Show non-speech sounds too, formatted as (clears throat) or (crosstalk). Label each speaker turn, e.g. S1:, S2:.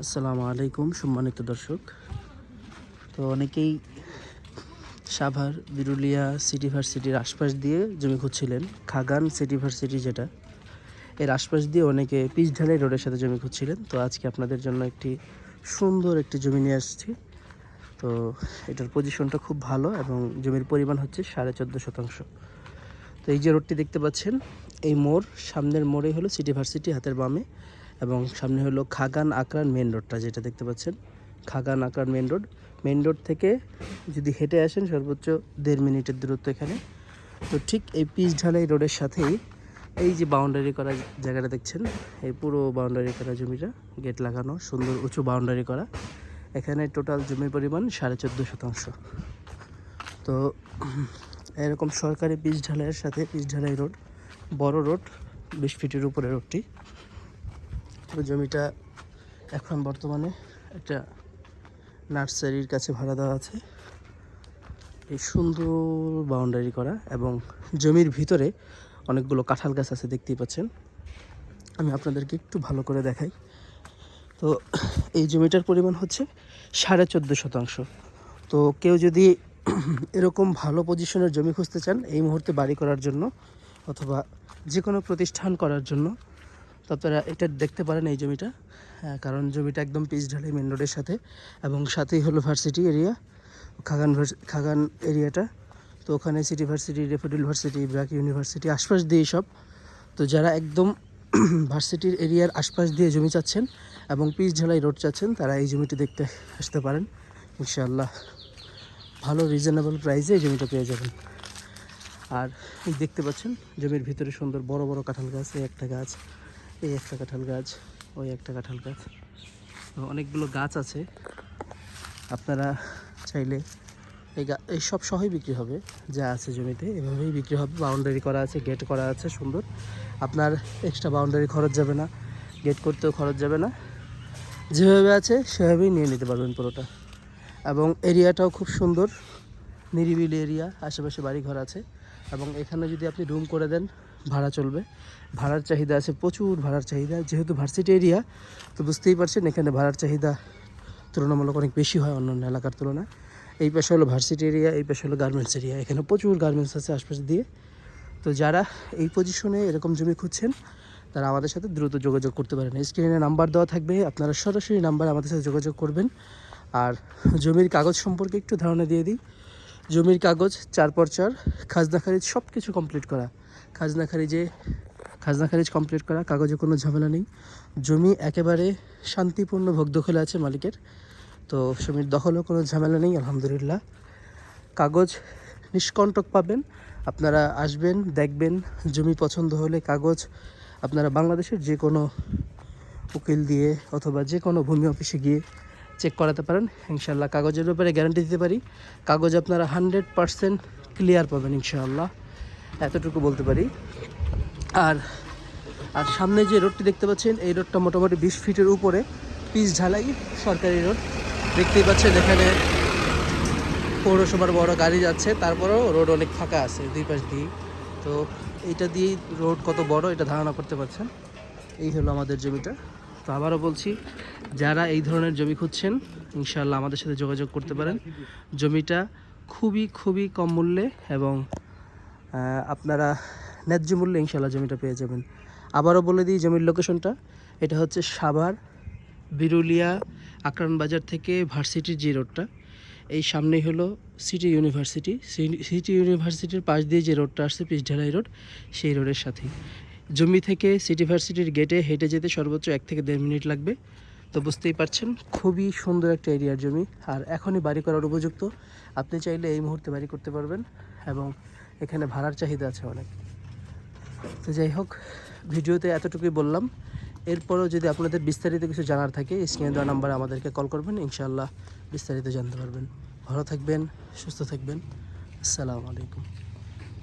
S1: আসসালামু আলাইকুম, সম্মানিত দর্শক। তো অনেকেই সাভার, বিরুলিয়া সিটি ভার্সিটির আশপাশ দিয়ে জমি খুঁজছিলেন। খাগান সিটি ভার্সিটি যেটা, এর আশপাশ দিয়ে অনেকে পিচ ঢালাই রোডের সাথে জমি খুঁজছিলেন। তো আজকে আপনাদের জন্য একটি সুন্দর একটি জমি নিয়ে আসছি। তো এটার পজিশনটা খুব ভালো এবং জমির পরিমাণ হচ্ছে সাড়ে চোদ্দ শতাংশ। তো এই যে রোডটি দেখতে পাচ্ছেন, এই মোড়, সামনের মোড়ে হলো সিটি ভার্সিটি, হাতের বামে। এবং সামনে হলো খাগান আকরান মেন রোডটা, যেটা দেখতে পাচ্ছেন। Khagan Akran main road. Main road থেকে যদি হেঁটে আসেন, সর্বোচ্চ দেড় মিনিটের দূরত্ব এখানে। তো ঠিক এই পিচ ঢালাই রোডের সাথেই এই যে বাউন্ডারি করা জায়গাটা দেখছেন, এই পুরো বাউন্ডারি করা জমিটা, গেট লাগানো, সুন্দর উঁচু বাউন্ডারি করা। এখানে টোটাল জমির পরিমাণ সাড়ে চোদ্দ শতাংশ। তো এরকম সরকারি পিচ ঢালাইয়ের সাথে, পিচ ঢালাই রোড, বড় রোড, বিশ ফিটের উপরে রোডটি। তো জমিটা এখন বর্তমানে একটা নার্সারির কাছে ভাড়া দেওয়া আছে। এই সুন্দর বাউন্ডারি করা এবং জমির ভিতরে অনেকগুলো কাঁঠাল গাছ আছে, দেখতেই পাচ্ছেন। আমি আপনাদেরকে একটু ভালো করে দেখাই। তো এই জমিটার পরিমাণ হচ্ছে সাড়ে চোদ্দ শতাংশ। তো কেউ যদি এরকম ভালো পজিশনের জমি খুঁজতে চান, এই মুহূর্তে বাড়ি করার জন্য অথবা যে কোনো প্রতিষ্ঠান করার জন্য আপনারা এটা দেখতে পারেন এই জমিটা। হ্যাঁ, কারণ জমিটা একদম পিচ ঢালাই মেন রোডের সাথে। এবং সাথেই হলো ভার্সিটি এরিয়া খাগান খাগান এরিয়াটা তো ওখানে city varsity Daffodil university BRAC university আশপাশ দিয়ে সব। তো যারা একদম (clears throat) ভার্সিটির এরিয়ার আশপাশ দিয়ে জমি চাচ্ছেন এবং পিচ ঢালাই রোড চাচ্ছেন তারা এই জমিটি দেখতে আসতে পারেন। ইনশাআল্লাহ ভালো রিজনেবল প্রাইসে এই জমিটা পেয়ে যাবেন। আর দেখতে পাচ্ছেন জমির ভিতরে সুন্দর বড় বড় কাঁঠাল গাছ একটা গাছ। এই একটা কাঁঠাল গাছ, ওই একটা কাঁঠাল গাছ। অনেকগুলো গাছ আছে। আপনারা চাইলে এই গা এই সব সহই বিক্রি হবে, যা আছে জমিতে। এভাবেই বিক্রি হবে। বাউন্ডারি করা আছে গেট করা আছে, সুন্দর। আপনার এক্সট্রা বাউন্ডারি খরচ যাবে না। গেট করতেও খরচ যাবে না। যেভাবে আছে, সেভাবেই নিয়ে নিতে পারবেন পুরোটা। এবং এরিয়াটাও খুব সুন্দর। নিরিবিলি এরিয়া, আশেপাশে বাড়িঘর আছে। এবং এখানে যদি আপনি রুম করে দেন ভাড়া চলবে। ভাড়ার চাহিদা আছে, প্রচুর ভাড়ার চাহিদা। যেহেতু ভার্সিটি এরিয়া তো বুঝতেই পারছেন, এখানে ভাড়ার চাহিদা তুলনামূলক অনেক বেশি হয় অন্যান্য এলাকার তুলনায়। এই পাশে হলো ভার্সিটি এরিয়া এই পাশে হলো গার্মেন্টস এরিয়া এখানে প্রচুর গার্মেন্টস আছে আশপাশে দিয়ে। তো যারা এই পজিশনে এরকম জমি খুঁজছেন, তারা আমাদের সাথে দ্রুত যোগাযোগ করতে পারেন। স্ক্রিনে নাম্বার দেওয়া থাকবে, আপনারা সরাসরি নাম্বার আমাদের সাথে যোগাযোগ করবেন। আর জমির কাগজ সম্পর্কে একটু ধারণা দিয়ে দিই। জমির কাগজ চার, খাজনা খারিজ সব কিছু কমপ্লিট করা। খাজনা খারিজে, খাজনা খারিজ কমপ্লিট করা, কাগজে কোনো ঝামেলা নেই। জমি একেবারে শান্তিপূর্ণ ভোগ দখলে আছে মালিকের। তো জমির দখলেও কোনো ঝামেলা নেই, আলহামদুলিল্লাহ। কাগজ নিষ্কণ্টক পাবেন। আপনারা আসবেন, দেখবেন, জমি পছন্দ হলে কাগজ আপনারা বাংলাদেশের যে কোনো উকিল দিয়ে অথবা যে কোনো ভূমি অফিসে গিয়ে চেক করাতে পারেন। ইনশাল্লাহ কাগজের ব্যাপারে গ্যারান্টি দিতে পারি। কাগজ আপনারা হান্ড্রেড পারসেন্ট ক্লিয়ার পাবেন ইনশাআল্লাহ। এতটুকু বলতে পারি। আর আর সামনে যে রোডটি দেখতে পাচ্ছেন, এই রোডটা মোটামুটি বিশ ফিটের উপরে, পিচ ঢালাই সরকারি রোড। দেখতেই পাচ্ছেন এখানে পৌরসভার বড় গাড়ি যাচ্ছে, তারপরেও রোড অনেক ফাঁকা আছে দুই পাশ দিয়ে তো এইটা দিয়েই রোড কত বড়, এটা ধারণা করতে পারছেন। এই হলো আমাদের জমিটা। তো আবারও বলছি, যারা এই ধরনের জমি খুঁজছেন ইনশাল্লাহ আমাদের সাথে যোগাযোগ করতে পারেন। জমিটা খুবই খুবই কম মূল্যে এবং আপনারা ন্যায্য মূল্যে ইনশাল্লাহ জমিটা পেয়ে যাবেন। আবারও বলে দিই জমির লোকেশনটা। এটা হচ্ছে সাভার বিরুলিয়া আকরান বাজার থেকে ভার্সিটির যে রোডটা। এই সামনেই হলো সিটি ইউনিভার্সিটি। সিটি ইউনিভার্সিটির পাশ দিয়ে যে রোডটা আসছে পিসঢালাই রোড, সেই রোডের সাথেই। জমি থেকে সিটি ভার্সিটির গেটে হেঁটে যেতে সর্বোচ্চ এক থেকে দেড় মিনিট লাগবে। তো বুঝতেই পারছেন, খুবই সুন্দর একটা এরিয়ার জমি। আর এখনই বাড়ি করার উপযুক্ত। আপনি চাইলে এই মুহূর্তে বাড়ি করতে পারবেন এবং এখানে ভাড়ার চাহিদা আছে অনেক। তো যাই হোক, ভিডিওতে এতটুকুই বললাম। এরপরেও যদি আপনাদের বিস্তারিত কিছু জানার থাকে, স্ক্রিনে দেওয়া নাম্বারে আমাদেরকে কল করবেন, ইনশাআল্লাহ বিস্তারিত জানতে পারবেন। ভালো থাকবেন, সুস্থ থাকবেন। আসসালামু আলাইকুম।